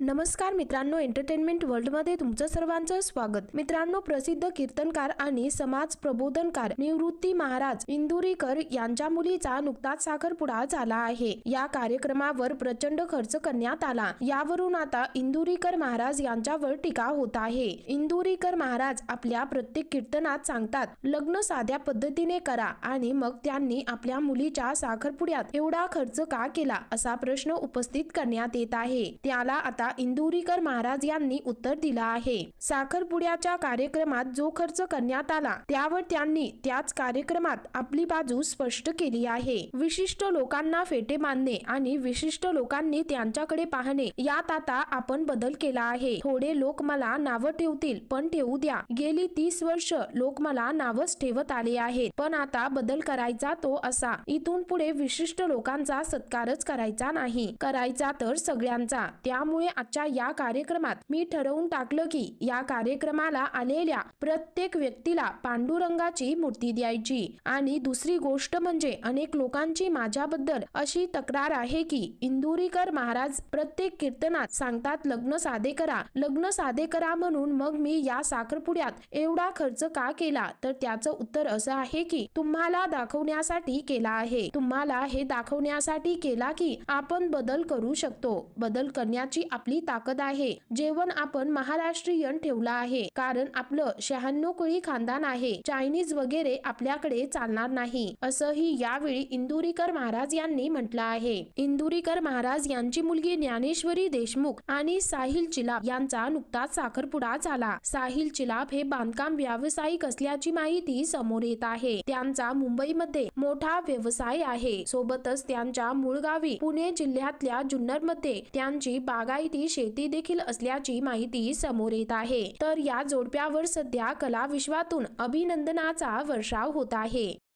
नमस्कार मित्रांनो एंटरटेनमेंट वर्ल्डमध्ये तुमचं सर्वांचं स्वागत. मित्रांनो प्रसिद्ध कीर्तनकार आणि समाज प्रबोधनकार निवृत्ती महाराज इंदुरीकर यांच्या मुलीचा नुकताच साखरपुडा झाला आहे. या कार्यक्रमावर प्रचंड खर्च करण्यात आला. यावरून आता इंदुरीकर महाराज यांच्यावर टीका होत आहे. इंदुरीकर महाराज आपल्या प्रत्येक कीर्तनात सांगतात लग्न साध्या पद्धतीने करा आणि मग त्यांनी आपल्या मुलीच्या साखरपुड्यात एवढा खर्च का केला? असा प्रश्न उपस्थित करण्यात येत आहे. त्याला आता इंदुरीकर महाराज यांनी उत्तर दिलं आहे. साखरपुड्याच्या कार्यक्रमात जो खर्च करण्यात आला त्यावर त्यांनी त्याच कार्यक्रमात आपली बाजू स्पष्ट केली आहे. विशिष्ट लोकांना फेटे बांधणे आणि विशिष्ट लोकांनी त्यांच्याकडे पाहणे यात आता आपण बदल केला आहे. थोडे लोक मला नावं ठेवतील पण ठेवू द्या. गेली तीस वर्ष लोक मला नावच ठेवत आले आहेत पण आता बदल करायचा तो असा. इथून पुढे विशिष्ट लोकांचा सत्कारच करायचा नाही. करायचा तर सगळ्यांचा. त्यामुळे आजच्या या कार्यक्रमात मी ठरवून टाकलं की या कार्यक्रमाला आलेल्या प्रत्येक व्यक्तीला पांडुरंगाची मूर्ती द्यायची. आणि दुसरी गोष्ट म्हणजे अनेक लोकांची माझ्याबद्दल अशी तक्रार आहे की इंदुरीकर महाराज प्रत्येक कीर्तनात सांगतात लग्न साधे करा लग्न साधे करा म्हणून मग मी या साखरपुड्यात एवढा खर्च का केला तर त्याचं उत्तर असं आहे की तुम्हाला दाखवण्यासाठी केला आहे. तुम्हाला हे दाखवण्यासाठी केला की आपण बदल करू शकतो. बदल करण्याची आपली ताकद आहे. जेवण आपण महाराष्ट्रीयन ठेवलं आहे. कारण आपलं शहाण्णव कोळी खानदान आहे. चायनीज वगैरे आपल्याकडे चालणार नाही. असंही यावेळी इंदुरीकर महाराज यांनी म्हटलं आहे. इंदुरीकर महाराज यांची मुलगी ज्ञानेश्वरी देशमुख आणि साहिल चिलाप यांचा नुकताच साखरपुडा झाला. साहिल चिलाप हे बांधकाम व्यावसायिक असल्याची माहिती समोर येत आहे. त्यांचा मुंबईमध्ये मोठा व्यवसाय आहे. सोबतच त्यांच्या मूळ गावी पुणे जिल्ह्यातल्या जुन्नरमध्ये त्यांची बागायती शेती देखील असल्याची माहिती समोर येत आहे. तर या जोडप्यावर सध्या कला विश्वातून अभिनंदनाचा वर्षाव होत आहे.